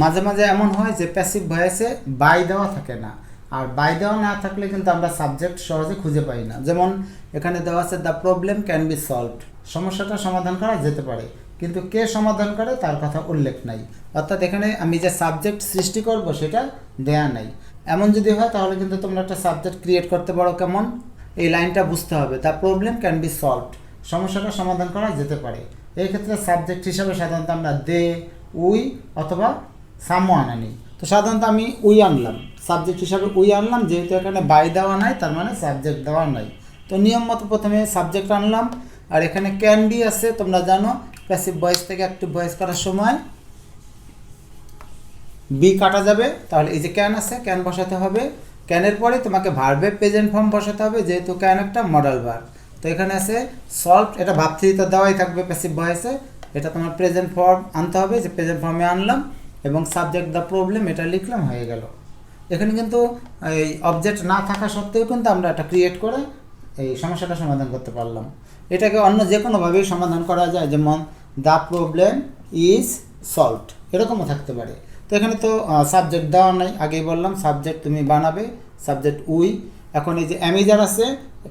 মাঝে মাঝে এমন হয় যে প্যাসিভ ভয়েসে বাই দেওয়া থাকে না। আর বাই দেওয়া না থাকলে কিন্তু আমরা সাবজেক্ট সহজে খুঁজে পাই না। যেমন এখানে দেওয়া আছে the problem can be solved সমস্যাটা সমাধান করা যেতে পারে। কিন্তু কে সমাধান করে তার কথা উল্লেখ নাই। অর্থাৎ এখানে আমি যে সাবজেক্ট সৃষ্টি করব সেটা দেয়া নাই। এমন যদি হয় তাহলে কিন্তু তোমরা একটা সাবজেক্ট ক্রিয়েট করতে পারো কেমন? এই লাইনটা বুঝতে হবে। The problem can be solved সমস্যাটা সমাধান করা যেতে পারে। এই ক্ষেত্রে সাবজেক্ট হিসাবে সাধারণত আমরা দে উই অথবা সামওয়ান আনি তো সাধারণত আমি উই আনলাম। সাবজেক্ট হিসাবে উই আনলাম, যেহেতু এখানে বাই দেওয়া নাই, তার মানে সাবজেক্ট দেওয়া নাই। তো নিয়ম মতো প্রথমে সাবজেক্ট আনলাম, আর এখানে ক্যান বি আছে, তোমরা জানো প্যাসিভ ভয়েস থেকে অ্যাক্টিভ ভয়েস করার সময় বি কাটা যাবে। তাহলে এই যে ক্যান আছে ক্যান বসাতে হবে। ক্যানের পরে তোমাকে ভার্বের প্রেজেন্ট ফর্ম বসাতে হবে, যেহেতু ক্যান একটা মডেল ভার্ব তো এখানে আছে সলভ এটা ভাব থ্রিতে দেওয়াই থাকবে প্যাসিভ ভয়েসে এটা তোমার প্রেজেন্ট ফর্ম আনতে হবে, যে প্রেজেন্ট ফর্মে আনলাম। এবং সাবজেক্ট দ্য প্রবলেম এটা লিখলাম, হয়ে গেল। এখানে কিন্তু এই অবজেক্ট না থাকা সত্ত্বেও কিন্তু আমরা এটা ক্রিয়েট করে এই সমস্যাটা সমাধান করতে পারলাম। এটাকে অন্য যে কোনোভাবেই সমাধান করা যায়, যেমন দ্য প্রবলেম ইজ সলভড এরকমও থাকতে পারে। তো এখানে তো সাবজেক্ট দেওয়া নাই, আগেই বললাম সাবজেক্ট তুমি বানাবে সাবজেক্ট উই এখন এই যে অ্যামিজার আছে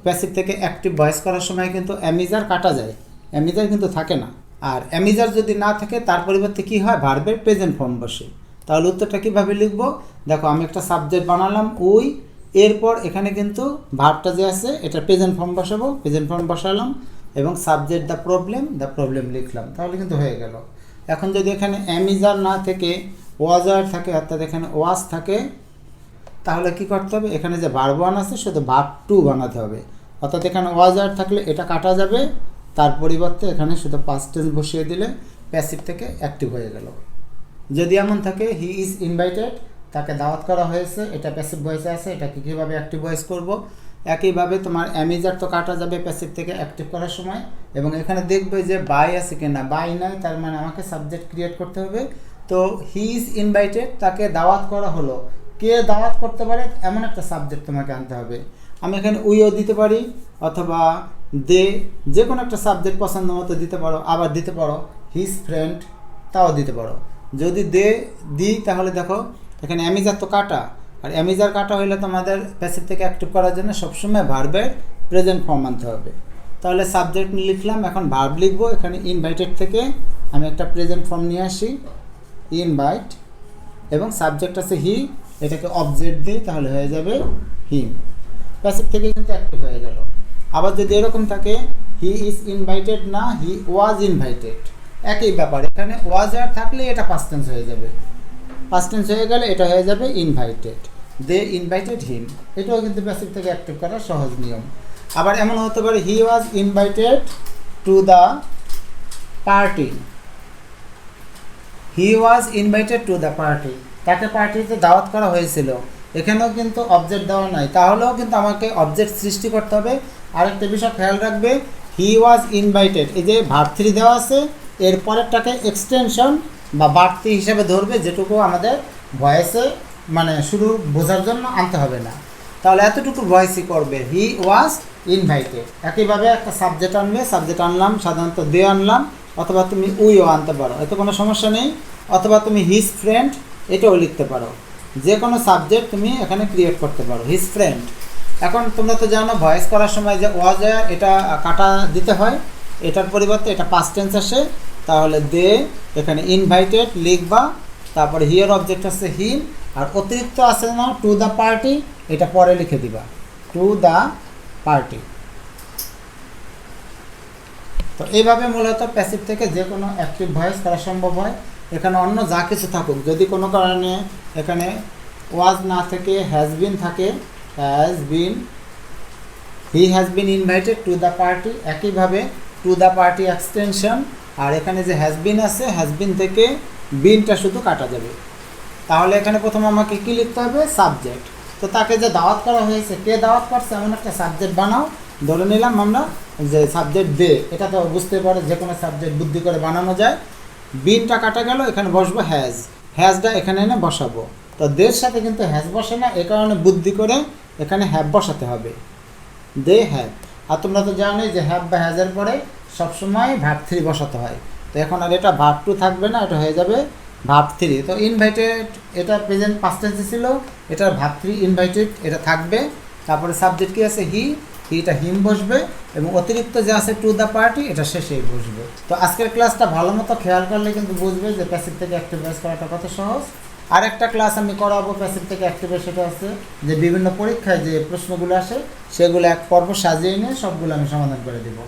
প্যাসিভ থেকে অ্যাক্টিভ ভয়েস করার সময় কিন্তু অ্যামিজার কাটা যায় অ্যামিজার কিন্তু থাকে না। আর অ্যামিজার যদি না থাকে, তার পরিবর্তে কি হয়? ভার্বের প্রেজেন্ট ফর্ম বসে। তাহলে উত্তরটা কীভাবে লিখব? দেখো, আমি একটা সাবজেক্ট বানালাম, ওই, এরপর এখানে কিন্তু ভার্বটা যে আছে, এটা প্রেজেন্ট ফর্ম বসাবো প্রেজেন্ট ফর্ম বসালাম, এবং subject the problem the problem লিখলাম। তাহলে কিন্তু হয়ে গেল। এখন যদি এখানে অ্যামিজার না থেকে ওয়াজার থাকে, অর্থাৎ এখানে ওয়াজ থাকে, তাহলে কি করতে হবে? এখানে যে ভার্ব ওয়ান আছে, শুধু ভার্ব টু বানাতে হবে। অর্থাৎ এখানে ওয়াজার থাকলে এটা কাটা যাবে তার পরিবর্তে এখানে শুধু পাস্ট টেন্স বসিয়ে দিলে প্যাসিভ থেকে অ্যাক্টিভ হয়ে গেল। যদি এমন থাকে হি ইজ ইনভাইটেড তাকে দাওয়াত করা হয়েছে, এটা প্যাসিভ ভয়েসে আছে, এটাকে কীভাবে অ্যাক্টিভ ভয়েস করব? একইভাবে তোমার অ্যামেজার তো কাটা যাবে প্যাসিভ থেকে অ্যাক্টিভ করার সময়, এবং এখানে দেখবে যে বাই আছে কিনা। বাই নাই, তার মানে আমাকে সাবজেক্ট ক্রিয়েট করতে হবে। তো হি ইজ ইনভাইটেড তাকে দাওয়াত করা হলো। কে দাওয়াত করতে পারে? এমন একটা সাবজেক্ট তোমাকে আনতে হবে। আমি এখানে উইও দিতে পারি, অথবা দে যে কোনো একটা সাবজেক্ট পছন্দ মতো দিতে পারো, আবার দিতে পারো হিজ ফ্রেন্ড তাও দিতে পারো। যদি দে, দিই, তাহলে দেখো, এখানে অ্যামিজার তো কাটা, আর অ্যামিজার কাটা হইলে তোমাদের প্যাসিভ থেকে অ্যাক্টিভ করার জন্য সবসময় ভার্বের প্রেজেন্ট ফর্ম আনতে হবে। তাহলে সাবজেক্ট লিখলাম, এখন ভার্ব লিখব, এখানে ইনভাইটেড থেকে আমি একটা প্রেজেন্ট ফর্ম নিয়ে আসি ইনভাইট এবং সাবজেক্ট আছে হি এটাকে অবজেক্ট দিই, তাহলে হয়ে যাবে হিম প্যাসিভ থেকে কিন্তু অ্যাক্টিভ হয়ে গেল। আবার যদি এরকম থাকে হি ইজ ইনভাইটেড না হি ওয়াজ ইনভাইটেড একই ব্যাপার, এখানে ওয়াজ আর থাকলে এটা পাস্ট টেন্স হয়ে যাবে। পাস্ট টেন্স হয়ে গেলে এটা হয়ে যাবে ইনভাইটেড দে ইনভাইটেড হিম এটাও কিন্তু প্যাসিভ থেকে অ্যাক্টিভ করার সহজ নিয়ম। আবার এমন হতে পারে he was invited to the party he was invited to the party তাকে পার্টিতে দাওয়াত করা হয়েছিল। এখানেও কিন্তু অবজেক্ট দেওয়া নাই। তাহলেও কিন্তু আমাকে অবজেক্ট সৃষ্টি করতে হবে। আরেকটা বিষয় খেয়াল রাখবে হি ওয়াজ ইনভাইটেড এই যে ভার্ব থ্রি দেওয়া আছে, এর পরেরটাকে এক্সটেনশন বা বাড়তি হিসেবে ধরবে, যেটুকু আমাদের ভয়েসে মানে শুরু বোঝার জন্য আনতে হবে না। তাহলে এতটুকু ভয়েসই করবে হি ওয়াজ ইনভাইটেড একইভাবে একটা সাবজেক্ট আনবে সাবজেক্ট আনলাম, সাধারণত দে আনলাম, অথবা তুমি উইও আনতে পারো, এতে কোনো সমস্যা নেই। অথবা তুমি হিজ ফ্রেন্ড এটাও লিখতে পারো। যে কোনো সাবজেক্ট তুমি এখানে ক্রিয়েট করতে পারো হিজ ফ্রেন্ড এখন তোমরা তো জানো ভয়েস করার সময় যে ওয়াজ এটা কাটা দিতে হয়, এটার পরিবর্তে এটা পাস্ট টেন্স আসে, তাহলে দে, এখানে ইনভাইটেড লিখবা, তারপরে হিয়ার অবজেক্ট আছে হিম আর অতিরিক্ত আছে না টু দ্য পার্টি এটা পরে লিখে দিবা টু দ্য পার্টি তো এইভাবে মূলত প্যাসিভ থেকে যে কোনো অ্যাক্টিভ ভয়েস করা সম্ভব হয়, এখানে অন্য যা কিছু থাকুক, যদি কোনো কারণে এখানে ওয়াজ না থেকে হ্যাজ বিন থাকে has been he has been invited to the party একইভাবে টু দ্য পার্টি এক্সটেনশন আর এখানে যে হ্যাজ বিন আছে হ্যাজ বিন থেকে বিনটা শুধু কাটা যাবে। তাহলে এখানে প্রথম আমাকে কী লিখতে হবে? সাবজেক্ট তো তাকে যে দাওয়াত করা হয়েছে, কে দাওয়াত করছে? এমন একটা সাবজেক্ট বানাও। ধরে নিলাম আমরা যে সাবজেক্ট দে। এটা তো বুঝতে পারে যে কোনো সাবজেক্ট বুদ্ধি করে বানানো যায়। বিনটা কাটা গেল, এখানে বসবো হ্যাজ হ্যাজটা এখানে এনে বসাবো। তো দের সাথে কিন্তু হ্যাজ বসে না, এ কারণে বুদ্ধি করে এখানে হ্যাব বসাতে হবে। দে হ্যাভ আর তোমরা তো জানোই যে হ্যাভ বা হ্যাজের পরে সবসময় ভাব থ্রি বসাতে হয়। তো এখন আর এটা ভাব টু থাকবে না, এটা হয়ে যাবে ভাব থ্রি তো ইনভাইটেড এটা প্রেজেন্ট পাস্ট টেন্সে ছিল, এটার ভাব থ্রি ইনভাইটেড এটা থাকবে। তারপরে সাবজেক্ট কি আছে? হি হিটা হিম বসবে এবং অতিরিক্ত যে আছে টু দ্য পার্টি এটা শেষেই বসবে। তো আজকের ক্লাসটা ভালো মতো খেয়াল করলে কিন্তু বুঝবে যে প্যাসিভ থেকে অ্যাক্টিভ করাটা কত সহজ। আর একটা ক্লাস আমি করাবো প্যাসিভ থেকে অ্যাক্টিভ সেটা আছে, যে বিভিন্ন পরীক্ষায় যে প্রশ্নগুলো আসে, সেগুলো এক পর্ব সাজিয়ে নিয়ে সবগুলো আমি সমাধান করে দেবো।